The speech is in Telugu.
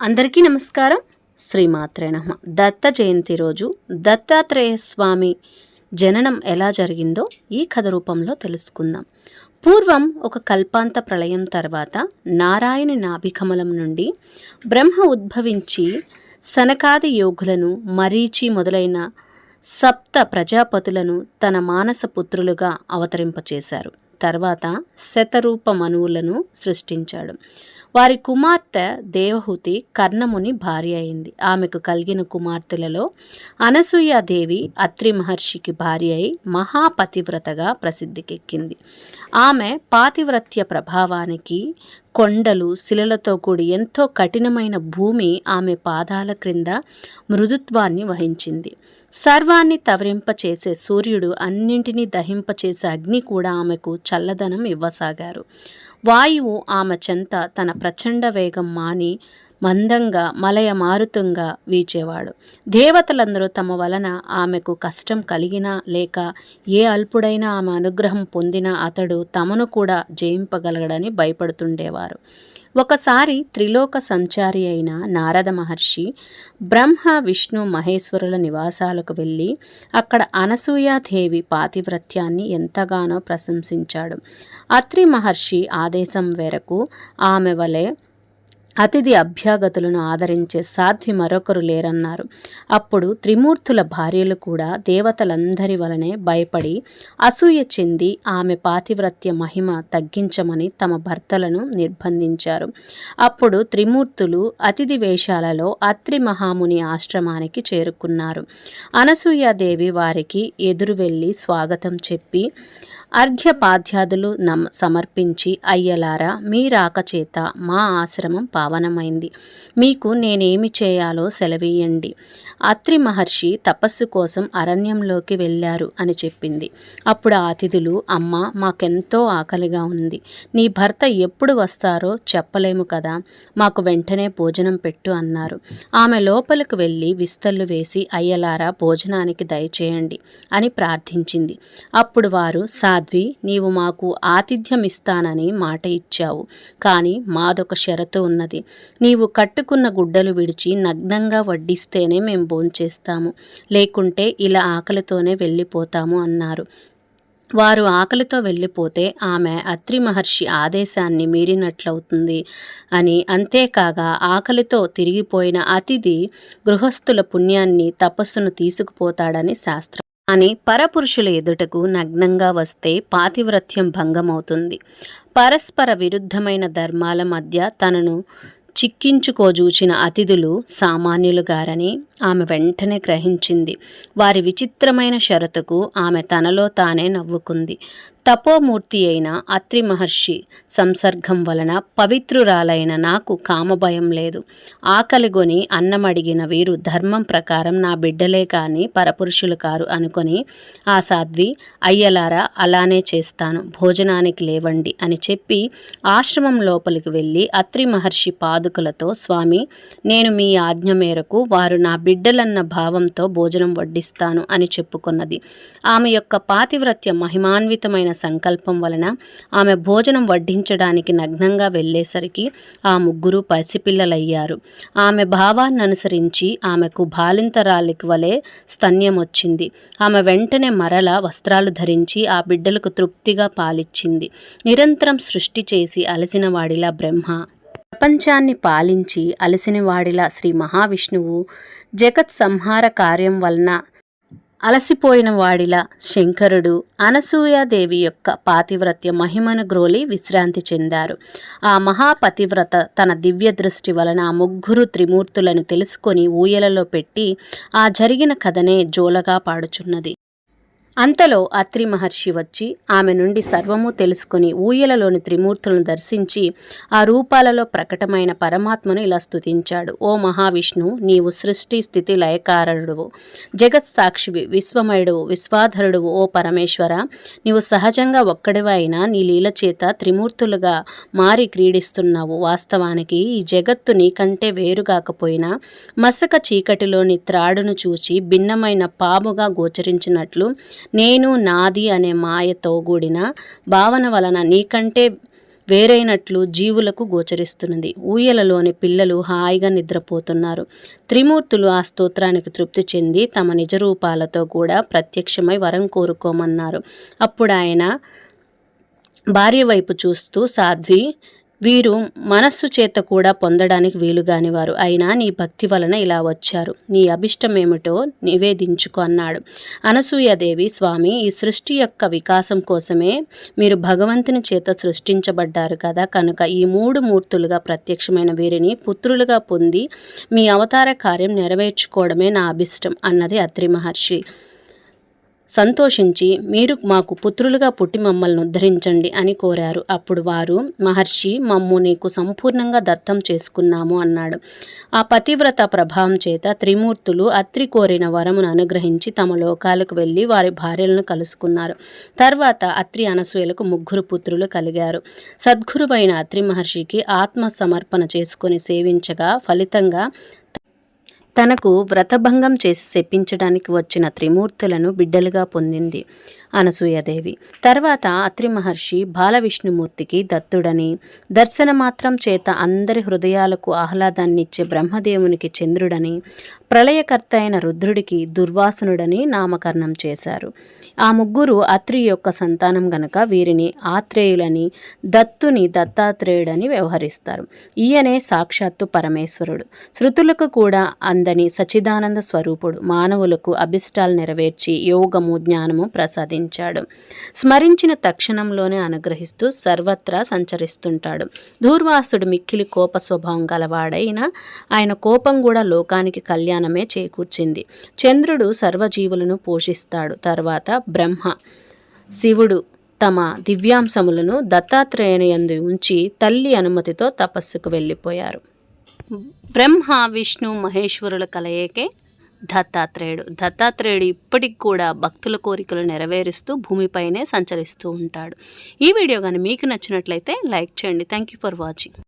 అందరికీ నమస్కారం. శ్రీమాత్రే నమ. దత్త జయంతి రోజు దత్తాత్రేయ స్వామి జననం ఎలా జరిగిందో ఈ కథ రూపంలో తెలుసుకుందాం. పూర్వం ఒక కల్పాంత ప్రళయం తర్వాత నారాయణ నాభికమలం నుండి బ్రహ్మ ఉద్భవించి సనకాది యోగులను మరీచి మొదలైన సప్త ప్రజాపతులను తన మానస పుత్రులుగా అవతరింపచేశారు. తర్వాత శతరూప మనువులను సృష్టించాడు. వారి కుమార్తె దేవహూతి కర్ణముని భార్య అయింది. ఆమెకు కలిగిన కుమార్తెలలో అనసూయాదేవి అత్రి మహర్షికి భార్య అయి మహాపతివ్రతగా ప్రసిద్ధికెక్కింది. ఆమె పాతివ్రత్య ప్రభావానికి కొండలు శిలలతో కూడి ఎంతో కఠినమైన భూమి ఆమె పాదాల క్రింద మృదుత్వాన్ని వహించింది. సర్వాన్ని తవరింపచేసే సూర్యుడు అన్నింటినీ దహింపచేసే అగ్ని కూడా ఆమెకు చల్లదనం ఇవ్వసాగారు. వాయువు ఆమె చెంత తన ప్రచండ వేగం మాని మందంగా మలయ మారుతుంగా వీచేవాడు. దేవతలందరూ తమ వలన ఆమెకు కష్టం కలిగినా లేక ఏ అల్పుడైనా ఆమె అనుగ్రహం పొందినా అతడు తమను కూడా జయింపగలగడని భయపడుతుండేవారు. ఒకసారి త్రిలోక సంచారి అయిన నారద మహర్షి బ్రహ్మ విష్ణు మహేశ్వరుల నివాసాలకు వెళ్ళి అక్కడ అనసూయాదేవి పాతివ్రత్యాన్ని ఎంతగానో ప్రశంసించాడు. అత్రి మహర్షి ఆదేశం మేరకు ఆమె వలె అతిథి అభ్యాగతులను ఆదరించే సాధ్వి మరొకరు లేరన్నారు. అప్పుడు త్రిమూర్తుల భార్యలు కూడా దేవతలందరి వలనే భయపడి అసూయ చెంది ఆమె పాతివ్రత్య మహిమ తగ్గించమని తమ భర్తలను నిర్బంధించారు. అప్పుడు త్రిమూర్తులు అతిథి వేషాలలో అత్రి మహాముని ఆశ్రమానికి చేరుకున్నారు. అనసూయాదేవి వారికి ఎదురు వెళ్ళి స్వాగతం చెప్పి అర్ఘ్యపాధ్యాదులు నమ్ సమర్పించి అయ్యలారా మీ రాక చేత మా ఆశ్రమం పావనమైంది. మీకు నేనేమి చేయాలో సెలవీయండి. అత్రి మహర్షి తపస్సు కోసం అరణ్యంలోకి వెళ్ళారు అని చెప్పింది. అప్పుడు ఆ అతిథులు అమ్మ మాకెంతో ఆకలిగా ఉంది. నీ భర్త ఎప్పుడు వస్తారో చెప్పలేము కదా. మాకు వెంటనే భోజనం పెట్టు అన్నారు. ఆమె లోపలికి వెళ్ళి విస్తళ్ళు వేసి అయ్యలారా భోజనానికి దయచేయండి అని ప్రార్థించింది. అప్పుడు వారు సా సాధ్వి నీవు మాకు ఆతిథ్యం ఇస్తానని మాట ఇచ్చావు. కానీ మాదొక షరతు ఉన్నది. నీవు కట్టుకున్న గుడ్డలు విడిచి నగ్నంగా వడ్డిస్తేనే మేము భోంచేస్తాము. లేకుంటే ఇలా ఆకలితోనే వెళ్ళిపోతాము అన్నారు. వారు ఆకలితో వెళ్ళిపోతే ఆమె అత్రి మహర్షి ఆదేశాన్ని మీరినట్లవుతుంది అని అంతేకాగా ఆకలితో తిరిగిపోయిన అతిథి గృహస్థుల పుణ్యాన్ని తపస్సును తీసుకుపోతాడని శాస్త్రం అని పరపురుషుల ఎదుటకు నగ్నంగా వస్తే పాతివ్రత్యం భంగమవుతుంది. పరస్పర విరుద్ధమైన ధర్మాల మధ్య తనను చిక్కించుకోజూచిన అతిథులు సామాన్యులుగారని ఆమె వెంటనే గ్రహించింది. వారి విచిత్రమైన షరతుకు ఆమె తనలో తానే నవ్వుకుంది. తపోమూర్తి అయిన అత్రి మహర్షి సంసర్గం వలన పవిత్రురాలైన నాకు కామభయం లేదు. ఆకలిగొని అన్నమడిగిన వీరు ధర్మం ప్రకారం నా బిడ్డలే కాని పరపురుషులు కారు అనుకొని ఆ సాధ్వి అయ్యలారా అలానే చేస్తాను. భోజనానికి లేవండి అని చెప్పి ఆశ్రమం లోపలికి వెళ్ళి అత్రి మహర్షి పాదుకులతో స్వామి నేను మీ ఆజ్ఞ మేరకు వారు నా బిడ్డలన్న భావంతో భోజనం వడ్డిస్తాను అని చెప్పుకున్నది. ఆమె యొక్క పాతివ్రత్య మహిమాన్వితమైన సంకల్పం వలన ఆమె భోజనం వడ్డించడానికి నగ్నంగా వెళ్ళేసరికి ఆ ముగ్గురు పసిపిల్లలయ్యారు. ఆమె భావాన్ని అనుసరించి ఆమెకు బాలింతరాలికి వలె స్తన్యం వచ్చింది ఆమె వెంటనే మరల వస్త్రాలు ధరించి ఆ బిడ్డలకు తృప్తిగా పాలిచ్చింది. నిరంతరం సృష్టి చేసి అలసిన వాడిలా బ్రహ్మ. ప్రపంచాన్ని పాలించి అలసినవాడిలా శ్రీ మహావిష్ణువు జగత్ సంహార కార్యం వలన అలసిపోయిన వాడిలా శంకరుడు అనసూయాదేవి యొక్క పాతివ్రత్య మహిమను గ్రోలి విశ్రాంతి చెందారు. ఆ మహాపతివ్రత తన దివ్య దృష్టి వలన ఆ ముగ్గురు త్రిమూర్తులను తెలుసుకొని ఊయలలో పెట్టి ఆ జరిగిన కథనే జోలగా పాడుచున్నది. అంతలో అత్రి మహర్షి వచ్చి ఆమె నుండి సర్వము తెలుసుకుని ఊయలలోని త్రిమూర్తులను దర్శించి ఆ రూపాలలో ప్రకటమైన పరమాత్మను ఇలా స్తుతించాడు. ఓ మహావిష్ణు నీవు సృష్టి స్థితి లయకారణుడువు జగత్సాక్షివి విశ్వమయుడువు విశ్వాధరుడువు. ఓ పరమేశ్వర నీవు సహజంగా ఒక్కడివైనా నీ లీల చేత త్రిమూర్తులుగా మారి క్రీడిస్తున్నావు. వాస్తవానికి ఈ జగత్తు నీకంటే వేరుగాకపోయినా మసక చీకటిలోని త్రాడును చూచి భిన్నమైన పాముగా గోచరించినట్లు నేను నాది అనే మాయతో కూడిన భావన వలన నీకంటే వేరైనట్లు జీవులకు గోచరిస్తున్నది. ఊయలలోని పిల్లలు హాయిగా నిద్రపోతున్నారు. త్రిమూర్తులు ఆ స్తోత్రానికి తృప్తి చెంది తమ నిజ రూపాలతో కూడా ప్రత్యక్షమై వరం కోరుకోమన్నారు. అప్పుడు ఆయన భార్య వైపు చూస్తూ సాధ్వి వీరు మనస్సు చేత కూడా పొందడానికి వీలుగాని వారు అయినా నీ భక్తి వలన ఇలా వచ్చారు. నీ అభిష్టమేమిటో నివేదించుకో అన్నాడు. అనసూయదేవి స్వామి ఈ సృష్టి యొక్క వికాసం కోసమే మీరు భగవంతుని చేత సృష్టించబడ్డారు కదా. కనుక ఈ మూడు మూర్తులుగా ప్రత్యక్షమైన వీరిని పుత్రులుగా పొంది మీ అవతార కార్యం నెరవేర్చుకోవడమే నా అభిష్టం అన్నది అత్రి మహర్షి సంతోషించి మీరు మాకు పుత్రులుగా పుట్టి మమ్మల్ని ఉద్ధరించండి అని కోరారు. అప్పుడు వారు మహర్షి మమ్ము నీకు సంపూర్ణంగా దత్తం చేసుకున్నాము అన్నాడు. ఆ పతివ్రత ప్రభావం చేత త్రిమూర్తులు అత్రి కోరిన వరమును అనుగ్రహించి తమ లోకాలకు వెళ్ళి వారి భార్యలను కలుసుకున్నారు. తర్వాత అత్రి అనసూయలకు ముగ్గురు పుత్రులు కలిగారు. సద్గురువైన అత్రి మహర్షికి ఆత్మ సమర్పణ చేసుకొని సేవించగా ఫలితంగా తనకు వ్రతభంగం చేసి శప్పించడానికి వచ్చిన త్రిమూర్తులను బిడ్డలుగా పొందింది అనసూయదేవి. తర్వాత అత్రి మహర్షి బాలవిష్ణుమూర్తికి దత్తుడని దర్శన మాత్రం చేత అందరి హృదయాలకు ఆహ్లాదాన్నిచ్చే బ్రహ్మదేవునికి చంద్రుడని ప్రళయకర్త అయిన రుద్రుడికి దుర్వాసనుడని నామకరణం చేశారు. ఆ ముగ్గురు అత్రి యొక్క సంతానం గనక వీరిని ఆత్రేయులని దత్తుని దత్తాత్రేయుడని వ్యవహరిస్తారు. ఈయనే సాక్షాత్తు పరమేశ్వరుడు. శృతులకు కూడా అందని సచిదానంద స్వరూపుడు మానవులకు అభిష్టాలు నెరవేర్చి యోగము జ్ఞానము ప్రసాదించాడు. స్మరించిన తక్షణంలోనే అనుగ్రహిస్తూ సర్వత్రా సంచరిస్తుంటాడు. దూర్వాసుడు మిక్కిలి కోప స్వభావం గలవాడైన ఆయన కోపం కూడా లోకానికి కళ్యాణమే చేకూర్చింది. చంద్రుడు సర్వజీవులను పోషిస్తాడు. తర్వాత బ్రహ్మ శివుడు తమ దివ్యాంశములను దత్తాత్రేయణయందు ఉంచి తల్లి అనుమతితో తపస్సుకు వెళ్ళిపోయారు. బ్రహ్మ విష్ణు మహేశ్వరుల కలయికే దత్తాత్రేయుడు. దత్తాత్రేయుడు ఇప్పటికి కూడా భక్తుల కోరికలు నెరవేరుస్తూ భూమిపైనే సంచరిస్తూ ఉంటాడు. ఈ వీడియో కానీ మీకు నచ్చినట్లయితే లైక్ చేయండి. Thank you for watching